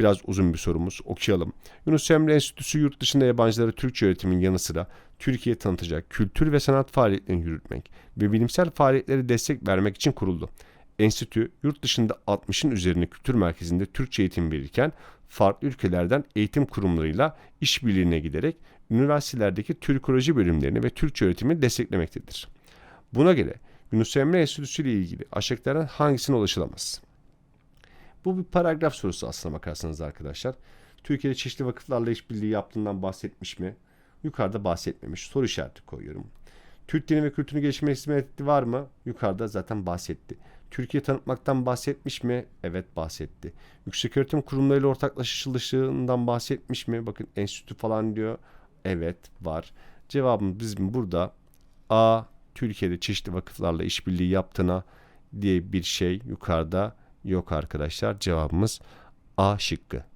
Biraz uzun bir sorumuz. Okuyalım. Yunus Emre Enstitüsü yurt dışında yabancılara Türkçe öğretimin yanı sıra Türkiye tanıtacak kültür ve sanat faaliyetlerini yürütmek ve bilimsel faaliyetlere destek vermek için kuruldu. Enstitü yurt dışında 60'ın üzerinde kültür merkezinde Türkçe eğitim verirken farklı ülkelerden eğitim kurumlarıyla işbirliğine giderek üniversitelerdeki Türkoloji bölümlerini ve Türkçe öğretimi desteklemektedir. Buna göre Yunus Emre Enstitüsü ile ilgili aşağıdakilerden hangisine ulaşılamaz? Bu bir paragraf sorusu aslına bakarsanız arkadaşlar. Türkiye'de çeşitli vakıflarla işbirliği yaptığından bahsetmiş mi? Yukarıda bahsetmemiş. Soru işareti koyuyorum. Türk dini ve kültürünü geliştirme hizmeti var mı? Yukarıda zaten bahsetti. Türkiye tanıtmaktan bahsetmiş mi? Evet bahsetti. Yükseköğretim kurumlarıyla ortaklaşışılışından bahsetmiş mi? Bakın enstitü falan diyor. Evet var. Cevabımız bizim burada A. Türkiye'de çeşitli vakıflarla işbirliği yaptığına diye bir şey yukarıda yok arkadaşlar. Cevabımız A şıkkı.